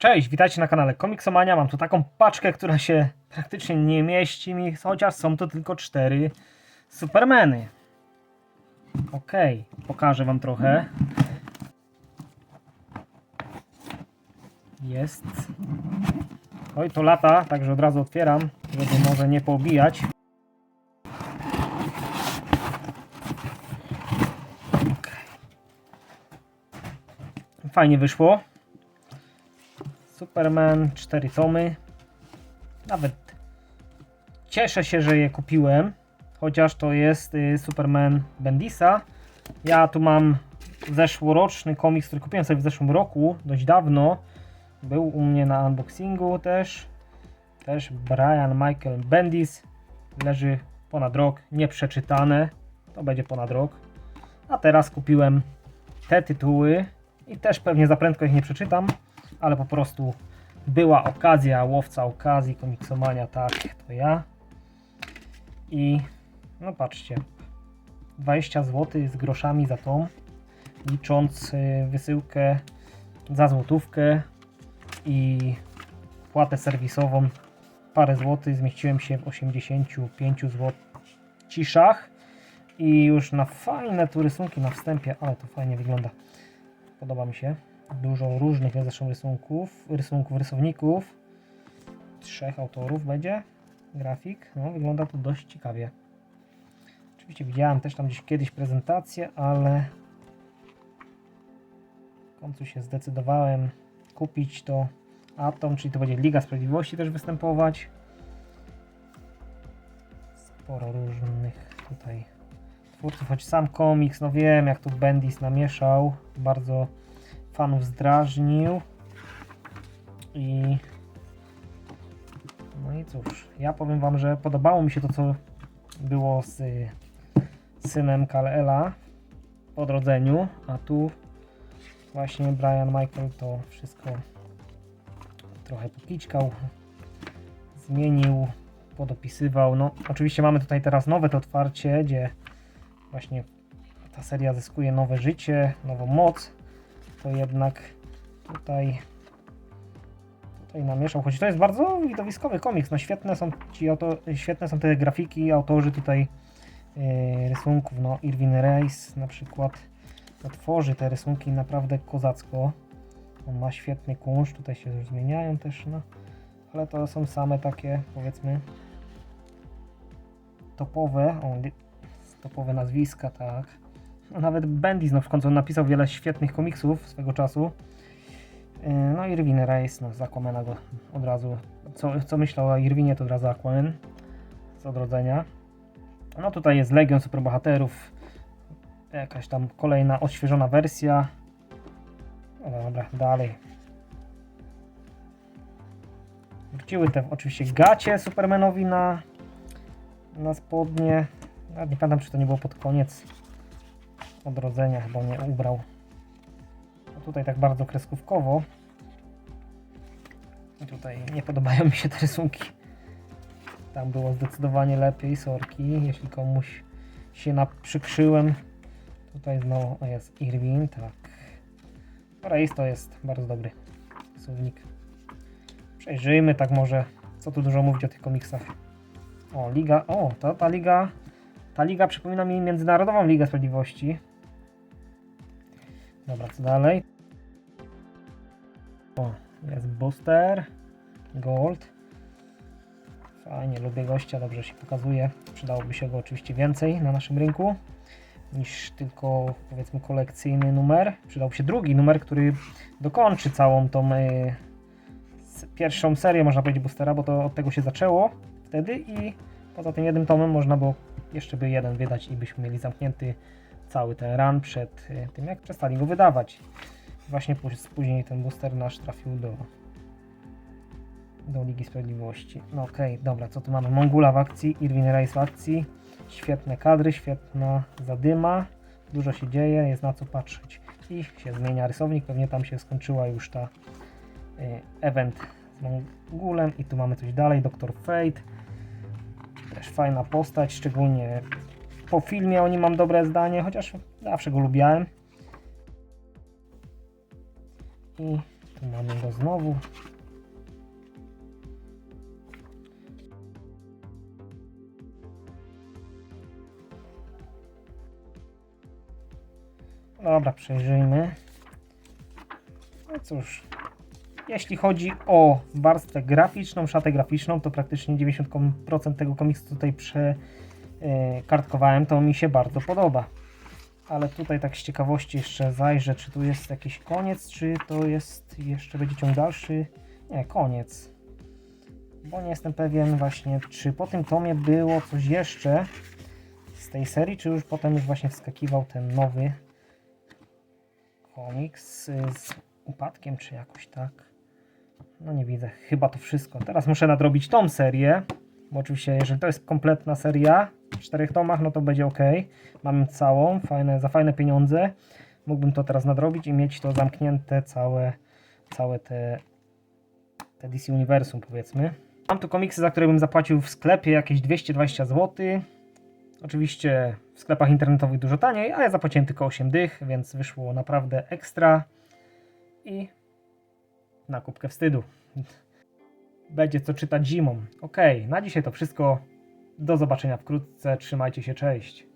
Cześć, witajcie na kanale Komiksomania. Mam tu taką paczkę, która się praktycznie nie mieści mi, chociaż są to tylko cztery Supermany. Okej, pokażę wam trochę. Jest. Oj, to lata, także od razu otwieram, żeby może nie poobijać. Okej. Fajnie wyszło. Superman, 4 tomy. Nawet cieszę się, że je kupiłem, chociaż to jest y, Superman Bendisa. Ja tu mam zeszłoroczny komiks, który kupiłem sobie w zeszłym roku, dość dawno. Był u mnie na unboxingu też. Też Brian Michael Bendis. Leży ponad rok, nieprzeczytane. To będzie ponad rok. A teraz kupiłem te tytuły i też pewnie za prędko ich nie przeczytam ale po prostu była okazja, łowca okazji, komiksomania, tak, to ja. I no patrzcie, 20 zł z groszami za tą, licząc y, wysyłkę za złotówkę i płatę serwisową. Parę złotych, zmieściłem się w 85 zł ciszach i już na fajne tu rysunki na wstępie, ale to fajnie wygląda, podoba mi się dużo różnych zresztą rysunków, rysunków, rysowników. Trzech autorów będzie. Grafik. No, wygląda to dość ciekawie. Oczywiście widziałem też tam gdzieś kiedyś prezentację, ale w końcu się zdecydowałem kupić to Atom, czyli to będzie Liga Sprawiedliwości też występować. Sporo różnych tutaj twórców, choć sam komiks, no wiem jak tu Bendis namieszał, bardzo fanów zdrażnił. I no i cóż, ja powiem wam, że podobało mi się to, co było z y, synem Kal-Ela po odrodzeniu, a tu właśnie Brian Michael to wszystko trochę pokiczkał, zmienił, podopisywał. No, oczywiście mamy tutaj teraz nowe to otwarcie, gdzie właśnie ta seria zyskuje nowe życie, nową moc to jednak tutaj tutaj namieszał, choć to jest bardzo widowiskowy komiks, no świetne są ci auto, świetne są te grafiki, autorzy tutaj yy, rysunków, no Irwin Reis na przykład tworzy te rysunki naprawdę kozacko, on ma świetny kunsz, tutaj się już zmieniają też, no. Ale to są same takie powiedzmy topowe, o, topowe nazwiska, tak, nawet Bendis no, w końcu napisał wiele świetnych komiksów swego czasu. Yy, No i Irwin Reis, no z Aquamana go od razu, co, co myślał o Irwinie to od razu Aquaman z odrodzenia. No tutaj jest Legion Superbohaterów, jakaś tam kolejna odświeżona wersja. Dobra, dalej. Wróciły te oczywiście gacie Supermanowi na, na spodnie. Nawet nie pamiętam czy to nie było pod koniec odrodzenia chyba mnie ubrał. A tutaj tak bardzo kreskówkowo. I tutaj nie podobają mi się te rysunki. Tam było zdecydowanie lepiej, sorki, jeśli komuś się naprzykrzyłem. Tutaj znowu jest Irwin, tak. Reis to jest bardzo dobry słownik. Przejrzyjmy tak może, co tu dużo mówić o tych komiksach. O, Liga, o, to ta Liga, ta Liga przypomina mi Międzynarodową Ligę Sprawiedliwości. Dobra, co dalej? O, jest booster. Gold. Fajnie, lubię gościa, dobrze się pokazuje. Przydałoby się go oczywiście więcej na naszym rynku niż tylko powiedzmy kolekcyjny numer. Przydałby się drugi numer, który dokończy całą tą y, pierwszą serię, można powiedzieć, boostera, bo to od tego się zaczęło wtedy i poza tym jednym tomem można było jeszcze by jeden wydać i byśmy mieli zamknięty cały ten run przed y, tym, jak przestali go wydawać. Właśnie pó- później ten booster nasz trafił do, do Ligi Sprawiedliwości. No okej, dobra, co tu mamy? Mongula w akcji, Irwin Reis w akcji. Świetne kadry, świetna zadyma. Dużo się dzieje, jest na co patrzeć. I się zmienia rysownik, pewnie tam się skończyła już ta y, event z Mongulem. I tu mamy coś dalej, Dr. Fate. Też fajna postać, szczególnie po filmie o nim mam dobre zdanie, chociaż zawsze go lubiałem. I Tu mamy go znowu. Dobra, przejrzyjmy. No cóż, jeśli chodzi o warstwę graficzną, szatę graficzną, to praktycznie 90% tego komiksu tutaj przekartkowałem, to mi się bardzo podoba. Ale tutaj tak z ciekawości jeszcze zajrzę, czy tu jest jakiś koniec, czy to jest jeszcze będzie ciąg dalszy. Nie, koniec. Bo nie jestem pewien właśnie, czy po tym tomie było coś jeszcze z tej serii, czy już potem już właśnie wskakiwał ten nowy komiks y, z upadkiem, czy jakoś tak. No nie widzę, chyba to wszystko. Teraz muszę nadrobić tą serię, bo oczywiście jeżeli to jest kompletna seria w czterech tomach, no to będzie ok. Mam całą, fajne, za fajne pieniądze. Mógłbym to teraz nadrobić i mieć to zamknięte całe, całe te, te DC Uniwersum powiedzmy. Mam tu komiksy, za które bym zapłacił w sklepie jakieś 220 zł. Oczywiście w sklepach internetowych dużo taniej, a ja zapłaciłem tylko 8 dych, więc wyszło naprawdę ekstra. I na kubkę wstydu. Będzie co czytać zimą. Ok, na dzisiaj to wszystko. Do zobaczenia wkrótce. Trzymajcie się, cześć.